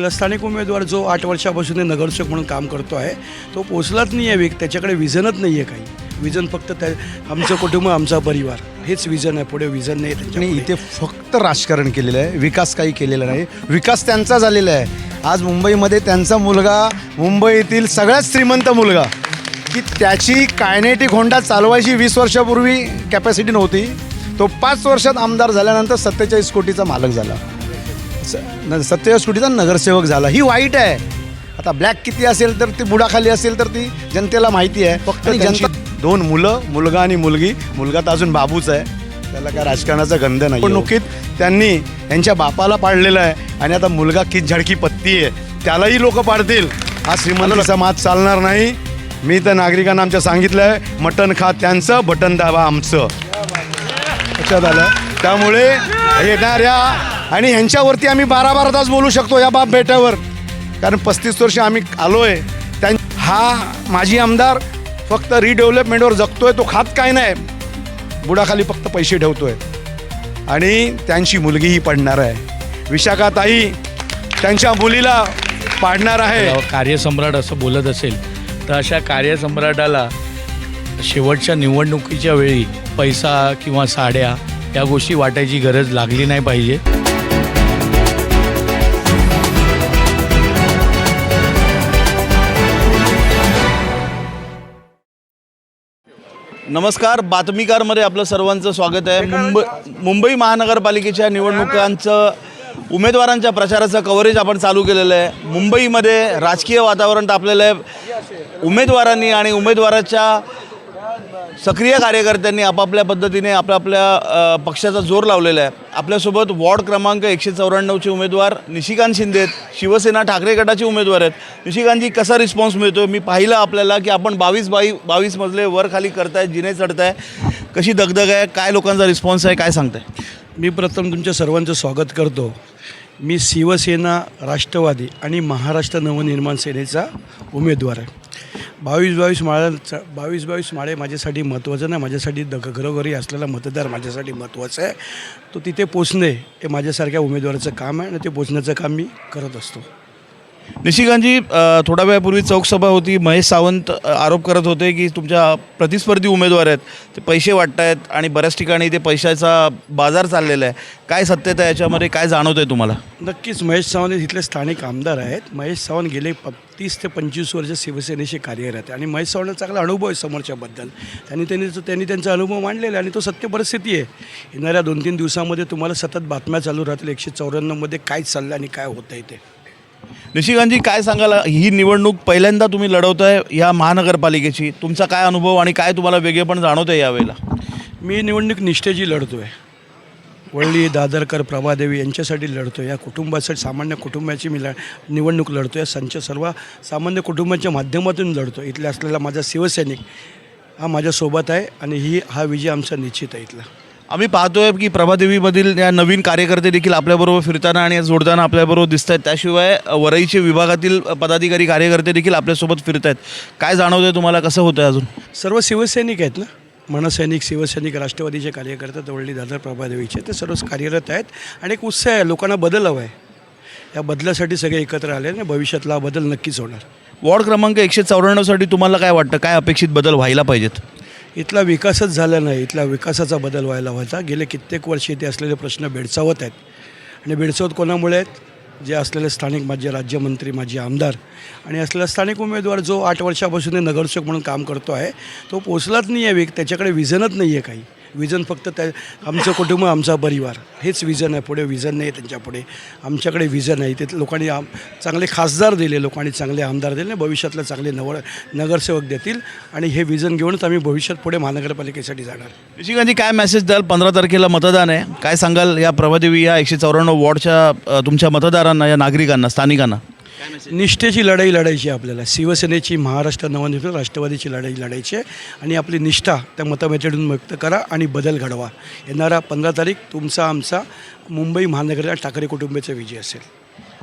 स्थानिक उमेदवार जो आठ वर्षापासून नगरसेवक म्हणून काम करतो आहे तो पोचलाच नाही आहे विक त्याच्याकडे विजनच नाही आहे काही. विजन फक्त त्या आमचं कुटुंब आमचा परिवार. हेच विजन आहे पुढे विजन नाही आहे आणि इथे फक्त राजकारण केलेलं आहे विकास काही केलेला नाही. विकास त्यांचा झालेला आहे. आज मुंबईमध्ये त्यांचा मुलगा मुंबईतील सगळ्यात श्रीमंत मुलगा. की त्याची कायनेटिक होंडा चालवायची वीस वर्षापूर्वी कॅपॅसिटी नव्हती. तो पाच वर्षात आमदार झाल्यानंतर सत्तेचाळीस कोटीचा मालक झाला. स- कोटीचा नगरसेवक झाला. ही वाईट आहे. आता ब्लॅक किती असेल तर ती बुडाखाली असेल तर ती जनतेला माहिती आहे. फक्त जनता दोन मुलं मुलगा आणि मुलगी. मुलगा तर अजून बाबूच आहे. त्याला काय राजकारणाचा गंध नाही निवडणुकीत त्यांनी यांच्या बापाला पाडलेलं आहे. आणि आता मुलगा कित झडकी पत्ती आहे. त्यालाही लोक पाडतील. हा श्रीमंत समाज चालणार नाही. मी तर नागरिकांना आमच्या सांगितलं आहे मटण खा त्यांचं बटन दाबा आमचं. लक्षात आलं? त्यामुळे येणाऱ्या आणि ह्यांच्यावरती आम्ही बारा बारा तास बोलू शकतो या बाप बेटावर कारण पस्तीस वर्ष आम्ही आलोय. त्यां हा माजी आमदार फक्त रिडेव्हलपमेंटवर जगतोय तो खात काय नाही. बुडाखाली फक्त पैसे ठेवतोय. आणि त्यांची मुलगीही पडणार आहे. विशाखाताई त्यांच्या मुलीला पाडणार आहे. कार्यसम्राट असं बोलत असेल तर अशा कार्यसम्राटाला शेवटच्या निवडणुकीच्या वेळी पैसा किंवा साड्या या गोष्टी वाटायची गरज लागली नाही पाहिजे. नमस्कार बातमीकारमध्ये आपलं सर्वांचं स्वागत आहे. मुंबई मुंबई महानगरपालिकेच्या निवडणुकांचं उमेदवारांच्या प्रचाराचं कव्हरेज आपण चालू केलेलं आहे. मुंबईमध्ये राजकीय वातावरण तापलेलं आहे. उमेदवारांनी आणि उमेदवाराच्या सक्रिय कार्यकर्त्यांनी आपापल्या पद्धतीने आपल्या आपल्या पक्षाचा जोर लावलेला आहे. आपल्यासोबत वॉर्ड क्रमांक एकशे चौऱ्याण्णवचे उमेदवार निशिकांत शिंदे आहेत. शिवसेना ठाकरे गटाचे उमेदवार आहेत. निशिकांतजी कसा रिस्पॉन्स मिळतो मी पाहिलं आपल्याला की आपण बावीस बाई बावीस मजले वर खाली करताय जिने चढताय. कशी दगदग आहे? काय लोकांचा रिस्पॉन्स आहे? काय सांगताय? मी प्रथम तुमच्या सर्वांचं स्वागत करतो. मी शिवसेना राष्ट्रवादी आणि महाराष्ट्र नवनिर्माण सेनेचा उमेदवार आहे. बावीस बावीस माळ्या बावीस बावीस माळे माझ्यासाठी महत्त्वाचं नाही माझ्यासाठी द घरोघरी असलेला मतदार माझ्यासाठी महत्त्वाचं आहे. तो तिथे पोचणे हे माझ्यासारख्या उमेदवाराचं काम आहे आणि ते पोचण्याचं काम मी करत असतो. निशिकांतजी थोडा थोड्या वेळापूर्वी चौकसभा होती. महेश सावंत आरोप करत होते की तुमच्या प्रतिस्पर्धी उमेदवार आहेत. ते पैसे वाटत आहेत आणि बऱ्याच ठिकाणी ते पैशाचा बाजार चाललेला आहे. काय सत्यता आहे याच्यामध्ये काय जाणवतं आहे तुम्हाला? नक्कीच. महेश सावंत हे तिथले स्थानिक आमदार आहेत. महेश सावंत गेले प तीस ते पंचवीस वर्ष शिवसेनेशी कार्यरत आहे. आणि महेश सावंतला चांगला अनुभव आहे समोरच्याबद्दल. त्यांनी त्यांनी त्यांनी त्यांचा अनुभव मांडलेला आहे आणि तो सत्य परिस्थिती आहे. येणाऱ्या दोन तीन दिवसामध्ये तुम्हाला सतत बातम्या चालू राहतील. एकशे चौऱ्याण्णवमध्ये काय चाललं आणि काय होतं आहे ते. निशिकांतजी काय सांगाल? ही निवडणूक पहिल्यांदा तुम्ही लढवताय या महानगरपालिकेची. तुमचा काय अनुभव आणि काय तुम्हाला वेगळेपण जाणवतं आहे यावेळेला? मी निवडणूक निष्ठेची लढतो आहे वळली दादरकर प्रभादेवी यांच्यासाठी लढतो या कुटुंबासाठी सामान्य कुटुंबाची मी ल निवडणूक लढतो या संच सर्व सामान्य कुटुंबाच्या माध्यमातून लढतो इथल्या असलेला माझा शिवसैनिक हा माझ्यासोबत आहे आणि ही हा विजय आमचा निश्चित आहे इथला. आम्ही पाहतोय की प्रभादेवीमधील या नवीन कार्यकर्ते देखील आपल्याबरोबर फिरताना आणि जोडताना आपल्याबरोबर दिसत आहेत त्याशिवाय वरईचे विभागातील पदाधिकारी कार्यकर्ते देखील आपल्यासोबत फिरत आहेत काय जाणवतं आहे तुम्हाला? कसं होतं आहे अजून? सर्व शिवसैनिक आहेत ना? मनसैनिक शिवसैनिक राष्ट्रवादीचे कार्यकर्ते दवळली दादर प्रभादेवीचे. ते सर्व कार्यरत आहेत. आणि एक उत्साह आहे लोकांना बदल हवा आहे. या बदलासाठी सगळे एकत्र आले आणि भविष्यातला बदल नक्कीच होणार. वॉर्ड क्रमांक एकशे चौऱ्याण्णवसाठी तुम्हाला काय वाटतं? काय अपेक्षित बदल व्हायला पाहिजेत? इथला विकासच झाला नाही. इथला विकासाचा बदल व्हायला व्हायचा. गेले कित्येक वर्ष इथे असलेले प्रश्न भेडसावत आहेत. आणि भेडसावत कोणामुळे आहेत? जे असलेले स्थानिक माझे राज्यमंत्री माझे आमदार आणि असलेला स्थानिक उमेदवार जो आठ वर्षापासून नगरसेवक म्हणून काम करतो आहे तो पोचलाच नाही आहे त्याच्याकडे विजनच नाही आहे काही. विजन फक्त त्या आमचं कुटुंब आमचा परिवार. हेच विजन आहे. पुढे विजन नाही आहे त्यांच्यापुढे आमच्याकडे विजन आहे. ते लोकांनी आम चांगले खासदार दिले लोकांनी चांगले आमदार दिले भविष्यातले चांगले नव नगरसेवक देतील आणि हे विजन घेऊनच आम्ही भविष्यात पुढे महानगरपालिकेसाठी जाणार. निशिकांतजी काय मेसेज द्याल? पंधरा तारखेला मतदान आहे. काय सांगाल या प्रभादेवी या एकशे चौऱ्याण्णव वॉर्डच्या तुमच्या मतदारांना या नागरिकांना स्थानिकांना? निष्ठेची लढाई लढायची आहे आपल्याला. शिवसेनेची महाराष्ट्र नवनिर्माण राष्ट्रवादीची लढाई लढायची आहे. आणि आपली निष्ठा त्या मतमेतडून व्यक्त करा आणि बदल घडवा. येणारा पंधरा तारीख तुमचा आमचा मुंबई महानगराला ठाकरे कुटुंबाचा विजय असेल.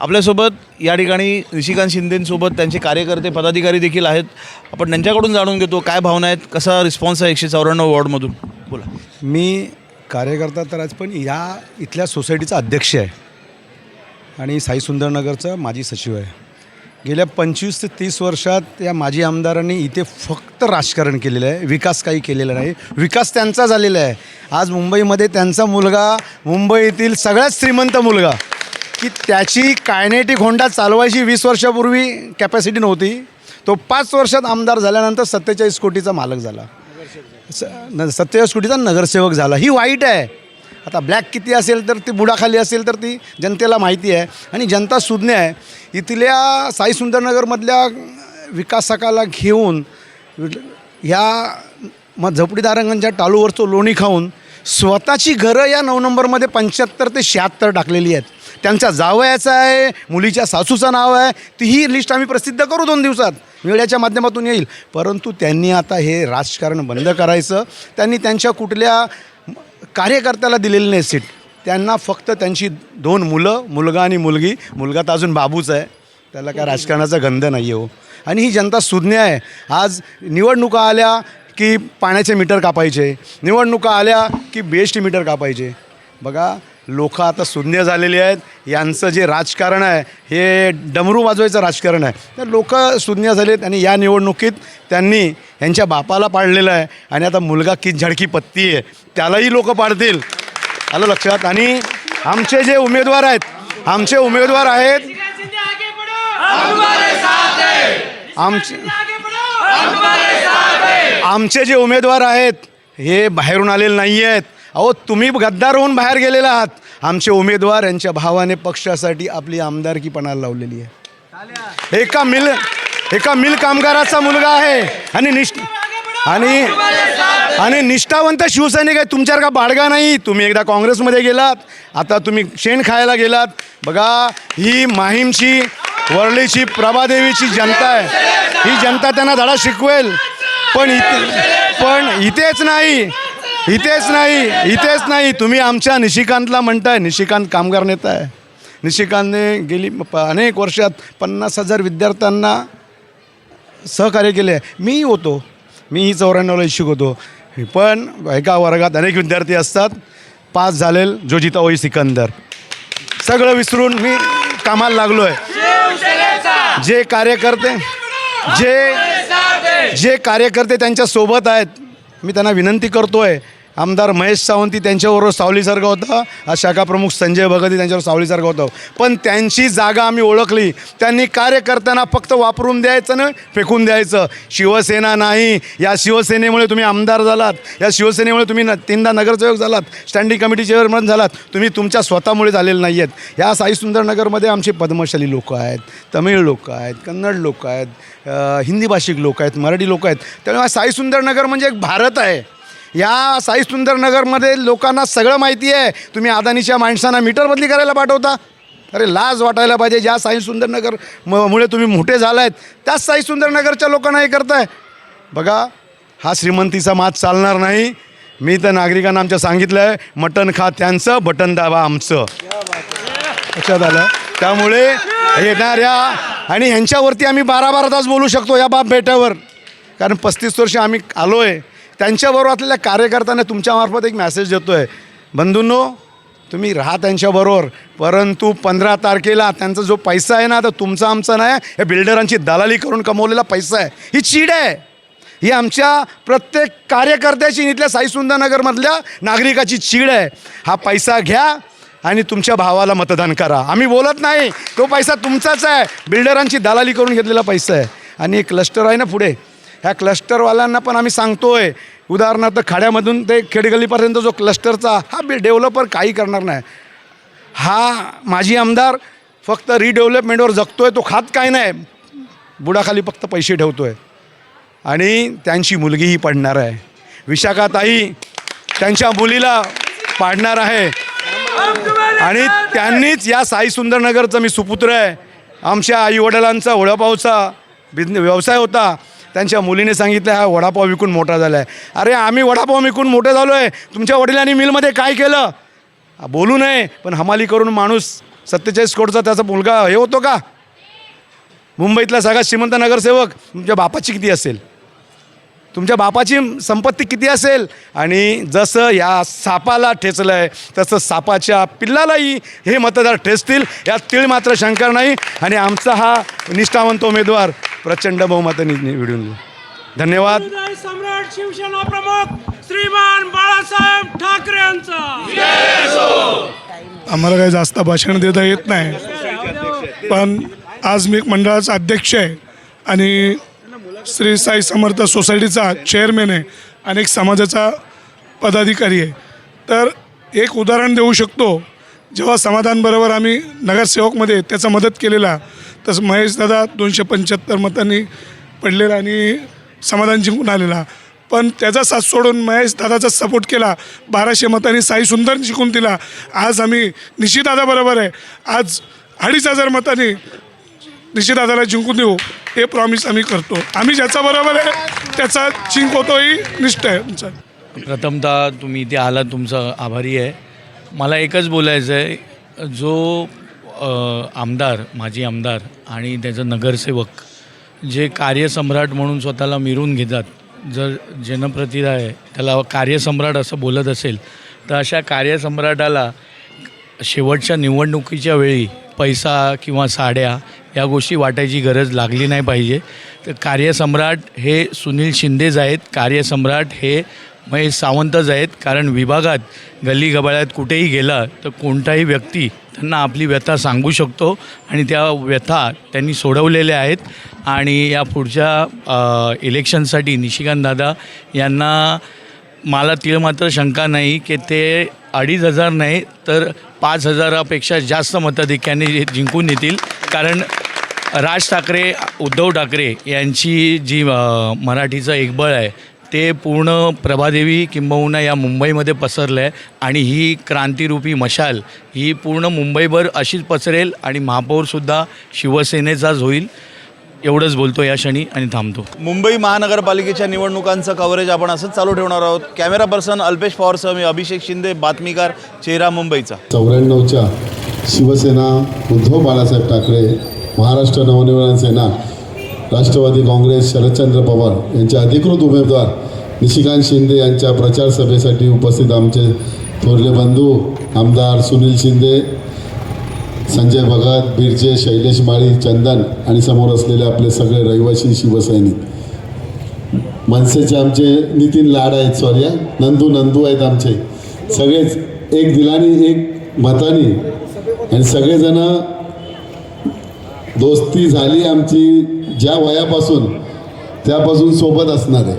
आपल्यासोबत या ठिकाणी निशिकांत शिंदेंसोबत त्यांचे कार्यकर्ते पदाधिकारी देखील आहेत. आपण त्यांच्याकडून जाणून घेतो काय भावना आहेत कसा रिस्पॉन्स आहे एकशे चौऱ्याण्णव वॉर्डमधून? बोला. मी कार्यकर्ता तर आज पण या इथल्या सोसायटीचा अध्यक्ष आहे. आणि साई सुंदरनगरचा माजी सचिव आहे. गेल्या पंचवीस ते तीस वर्षात या माजी आमदारांनी इथे फक्त राजकारण केलेलं आहे विकास काही केलेला नाही. विकास त्यांचा झालेला आहे. आज मुंबईमध्ये त्यांचा मुलगा मुंबईतील सगळ्यात श्रीमंत मुलगा की त्याची कायनेटिक होंडा चालवायची वीस वर्षापूर्वी कॅपॅसिटी नव्हती. तो पाच वर्षात आमदार झाल्यानंतर सत्तेचाळीस कोटीचा मालक झाला. स सत्तेचाळीस कोटीचा नगरसेवक झाला. ही वाईट आहे. आता ब्लॅक किती असेल तर ती बुडाखाली असेल तर ती जनतेला माहिती आहे. आणि जनता सुज्ञ आहे. इथल्या साई सुंदरनगरमधल्या विकासकाला घेऊन ह्या मग झोपडीदारांच्या टालूवरचं लोणी खाऊन स्वतःची घरं या नऊ नंबरमध्ये पंच्याहत्तर ते शहात्तर टाकलेली आहेत. त्यांच्या जावयाचं आहे मुलीच्या सासूचं नाव आहे ती ही लिस्ट आम्ही प्रसिद्ध करू दोन दिवसात. मीडियाच्या माध्यमातून येईल. परंतु त्यांनी आता हे राजकारण बंद करायचं. त्यांनी त्यांच्या कुठल्या कार्यकर्त्याला दिलेली नाही सीट. त्यांना फक्त त्यांची दोन मुलं मुलगा आणि मुलगी. मुलगा तर अजून बाबूच आहे. त्याला काय राजकारणाचा गंध नाही आहे हो. आणि ही जनता सुज्ञ आहे. आज निवडणुका आल्या की पाण्याचे मीटर कापायचे. निवडणुका आल्या की बी एस टी मीटर कापायचे. बघा लोक आता शून्य झालेली आहेत. यांचं जे राजकारण आहे हे डमरू वाजवायचं राजकारण आहे. तर लोक शून्य झालेत आणि या निवडणुकीत त्यांनी यांच्या बापाला पाडलेलं आहे आणि आता मुलगा की झडकी पत्ती आहे त्यालाही लोक पाडतील. आलं लक्षात? आणि आमचे जे उमेदवार आहेत आमचे उमेदवार आहेत आमचे आमचे जे उमेदवार आहेत हे बाहेरून आलेले नाही आहेत अहो तुम्ही गद्दार होऊन बाहेर गेलेला आहात. आमचे उमेदवार यांच्या भावाने पक्षासाठी आपली आमदारकी पणाला लावलेली आहे. एका मिल एका मिल कामगाराचा मुलगा आहे. आणि निष्ठ आणि आणि निष्ठावंत शिवसैनिक आहे. तुमच्यासारखा बाडगा नाही? तुम्ही एकदा काँग्रेसमध्ये गेलात. आता तुम्ही शेण खायला गेलात. बघा ही माहीमची वरळीची प्रभादेवीची जनता आहे. ही जनता त्यांना धडा शिकवेल. पण इथे पण इथेच नाही. इथेच नाही इथेच नाही. तुम्ही आमच्या निशिकांतला म्हणताय. निशिकांत कामगार नेता आहे. निशिकांतने गेली प- अनेक वर्षात पन्नास हजार विद्यार्थ्यांना सहकार्य केले. आहे मीही होतो मीही चौऱ्याण्णवला इच्छुक होतो. पण एका वर्गात अनेक विद्यार्थी असतात. पास झालेल जोजिताओई सिकंदर. सगळं विसरून मी कामाला लागलो आहे जे कार्यकर्ते जे जे कार्यकर्ते त्यांच्यासोबत आहेत मी त्यांना विनंती करतो आहे आमदार महेश सावंती त्यांच्याबरोबर सावलीसारखा होता. आज शाखा प्रमुख संजय भगती त्यांच्यावर सावलीसारखा होता. पण त्यांची जागा आम्ही ओळखली. त्यांनी कार्य करताना फक्त वापरून द्यायचं ना फेकून द्यायचं. शिवसेना नाही. या शिवसेनेमुळे तुम्ही आमदार झालात. या शिवसेनेमुळे तुम्ही न तीनदा नगरसेवक झालात. स्टँडिंग कमिटी चेअरमन झालात. तुम्ही तुमच्या स्वतःमुळे झालेले नाही आहेत या साई सुंदरनगरमध्ये आमचे पद्मशाली लोक आहेत. तमिळ लोक आहेत. कन्नड लोक आहेत. हिंदी भाषिक लोक आहेत. मराठी लोक आहेत. त्यामुळे साई सुंदरनगर म्हणजे एक भारत आहे. या साई सुंदरनगरमध्ये लोकांना सगळं माहिती आहे. तुम्ही अदानीच्या माणसांना मीटर बदली करायला पाठवता. अरे लाज वाटायला पाहिजे. ज्या साई सुंदरनगर म मुळे तुम्ही मोठे झाला आहेत त्याच साई सुंदरनगरच्या लोकांना हे करताय. बघा हा श्रीमंतीचा मात चालणार नाही. मी तर नागरिकांना आमच्या सांगितलं आहे मटण खा त्यांचं बटन दाबा आमचं. लक्षात आलं? त्यामुळे येणाऱ्या आणि ह्यांच्यावरती आम्ही बारा बारा तास बोलू शकतो या बाप बेटावर. कारण पस्तीस वर्ष आम्ही आलो आहे त्यांच्याबरोबर असलेल्या कार्यकर्त्यांना तुमच्यामार्फत एक मॅसेज देतो आहे बंधूंनो तुम्ही राहा त्यांच्याबरोबर परंतु पंधरा तारखेला त्यांचा जो पैसा आहे ना तर तुमचा आमचा नाही. या बिल्डरांची दलाली करून कमवलेला पैसा आहे. ही चीड आहे. ही आमच्या प्रत्येक कार्यकर्त्याची इथल्या साईसुंदरनगरमधल्या नागरिकाची चीड आहे. हा पैसा घ्या आणि तुमच्या भावाला मतदान करा. आम्ही बोलत नाही. तो पैसा तुमचाच आहे. बिल्डरांची दलाली करून घेतलेला पैसा आहे. आणि एक क्लस्टर आहे ना पुढे. ह्या क्लस्टरवाल्यांना पण आम्ही सांगतोय. उदाहरणार्थ खाड्यामधून ते खेडगल्लीपर्यंत जो क्लस्टरचा हा बी डेव्हलपर काही करणार नाही. हा माजी आमदार फक्त रिडेव्हलपमेंटवर जगतो आहे तो खात काय नाही. बुडाखाली फक्त पैसे ठेवतो आहे आणि त्यांची मुलगीही पडणार आहे. विशाखाताई त्यांच्या मुलीला पाडणार आहे. आणि त्यांनीच या साई सुंदरनगरचं मी सुपुत्र आहे. आमच्या आईवडिलांचा वडापावचा बिझने व्यवसाय होता. त्यांच्या मुलीने सांगितलं हा वडापाव विकून मोठा झाला आहे अरे आम्ही वडापाव विकून मोठे झालो आहे तुमच्या वडिलांनी मिलमध्ये काय केलं? बोलू नये पण हमाली करून माणूस सत्तेचाळीस कोटचा त्याचा मुलगा हे होतो का? मुंबईतला सगळा श्रीमंत नगरसेवक तुमच्या बापाची किती असेल? तुमच्या बापाची संपत्ती किती असेल? आणि जसं या सापाला ठेचलं आहे तसं सापाच्या पिल्लालाही हे मतदार ठेचतील. यात तीळ मात्र शंका नाही. आणि आमचा हा निष्ठावंत उमेदवार प्रचंड बहुमताने निवडून. धन्यवाद. सम्राट शिवसेना प्रमुख श्रीमान बाळासाहेब ठाकरे यांचा. आम्हाला काही जास्त भाषण देता येत नाही. पण आज मी एक मंडळाचा अध्यक्ष आहे. आणि श्री साई समर्थ सोसायटीचा चेअरमॅन आहे आणि एक समाजाचा पदाधिकारी आहे. तर एक उदाहरण देऊ शकतो. जेव्हा समाधानबरोबर आम्ही नगरसेवकमध्ये त्याचा मदत केलेला तसं महेश दादा दोनशे पंच्याहत्तर मतांनी पडलेला आणि समाधान जिंकून आलेला. पण त्याचा साथ सोडून महेश दादाचा सपोर्ट केला बाराशे मतांनी साई सुंदर जिंकून दिला. आज आम्ही निशिदादाबरोबर आहे. आज अडीच हजार मतांनी निशिदादाला जिंकून देऊ हे प्रॉमिस आम्ही करतो. आम्ही ज्याचा बरोबर आहे त्याचा जिंकवतो ही निष्ठा आहे आमचा. प्रथमतः तुम्ही इथे आलात तुमचं आभारी आहे. मला एकच बोलायचं आहे जो आमदार माजी आमदार आणि त्याचं नगरसेवक जे कार्यसम्राट म्हणून स्वतःला मिरून घेतात जर जनप्रतिनिधी आहे त्याला कार्यसम्राट असं बोलत असेल तर अशा कार्यसम्राटाला शेवटच्या निवडणुकीच्या वेळी पैसा किंवा साड्या या गोष्टी वाटायची गरज लागली नाही पाहिजे. तर कार्यसम्राट हे सुनील शिंदेच आहेत. कार्यसम्राट हे महेश सावंतच आहेत. कारण विभागात गल्ली गबाळ्यात कुठेही गेला तर कोणताही व्यक्ती त्यांना आपली व्यथा सांगू शकतो आणि त्या व्यथा त्यांनी सोडवलेल्या आहेत. आणि या पुढच्या इलेक्शनसाठी निशिकांत दादा यांना मला तीळ मात्र शंका नाही की ते अडीच हजार नाही तर पाच हजारापेक्षा जास्त मताधिक्याने जिंकून येतील. कारण राज ठाकरे उद्धव ठाकरे यांची जी मराठीचं एक बळ आहे ते पूर्ण प्रभादेवी किंबहुना या मुंबईमध्ये पसरलं आहे आणि ही क्रांतिरूपी मशाल ही पूर्ण मुंबईभर अशीच पसरेल आणि महापौरसुद्धा शिवसेनेचाच होईल. एवढंच बोलतो या क्षणी आणि थांबतो. मुंबई महानगरपालिकेच्या निवडणुकांचं कव्हरेज आपण असंच चालू ठेवणार आहोत. कॅमेरा पर्सन अल्पेश पवारसह मी अभिषेक शिंदे बातमीकार चेहरा मुंबईचा. चौऱ्याण्णवच्या शिवसेना उद्धव बाळासाहेब ठाकरे महाराष्ट्र नवनिर्माण सेना राष्ट्रवादी काँग्रेस शरदचंद्र पवार यांचे अधिकृत उमेदवार निशिकांत शिंदे यांच्या प्रचार सभेसाठी उपस्थित आमचे थोरले बंधू आमदार सुनील शिंदे संजय भगत बिरजे शैलेश माळी चंदन आणि समोर असलेले आपले सगळे रहिवासी शिवसैनिक. मनसेचे आमचे नितीन लाड आहेत सॉरी नंदू नंदू आहेत आमचे. सगळेच एक दिलानी एक मतानी. आणि सगळेजणं दोस्ती झाली आमची ज्या वयापासून त्यापासून सोबत असणार आहे.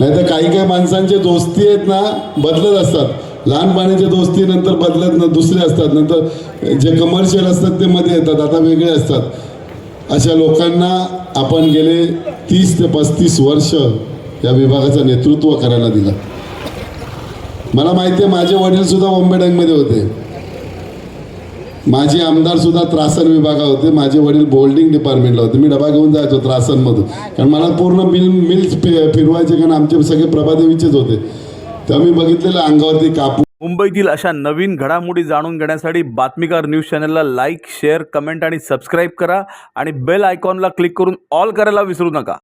नाही तर काही काही माणसांचे दोस्ती आहेत ना बदलत असतात. लहानपणीच्या दोस्ती नंतर बदलत ना दुसरे असतात. नंतर जे कमर्शियल असतात ते मध्ये येतात आता वेगळे असतात. अशा लोकांना आपण गेले तीस ते पस्तीस वर्ष या विभागाचं नेतृत्व करायला दिलं. मला माहिती आहे माझे वडीलसुद्धा बॉम्बे डँकमध्ये होते. माझे आमदार सुद्धा त्रासन विभागात होते माझे वडील बोल्डिंग डिपार्टमेंटला होते. मी डबा घेऊन जायचो त्रासनमधून. कारण मला पूर्ण मिल मिल्स फिरवायचे कारण आमचे सगळे प्रभादेवीचेच होते. तर मी बघितलेलं अंगावरती कापू. मुंबईतील अशा नवीन घडामोडी जाणून घेण्यासाठी बातमीकार न्यूज चॅनलला लाईक शेअर कमेंट आणि सबस्क्राईब करा आणि बेल आयकॉनला क्लिक करून ऑल करायला विसरू नका.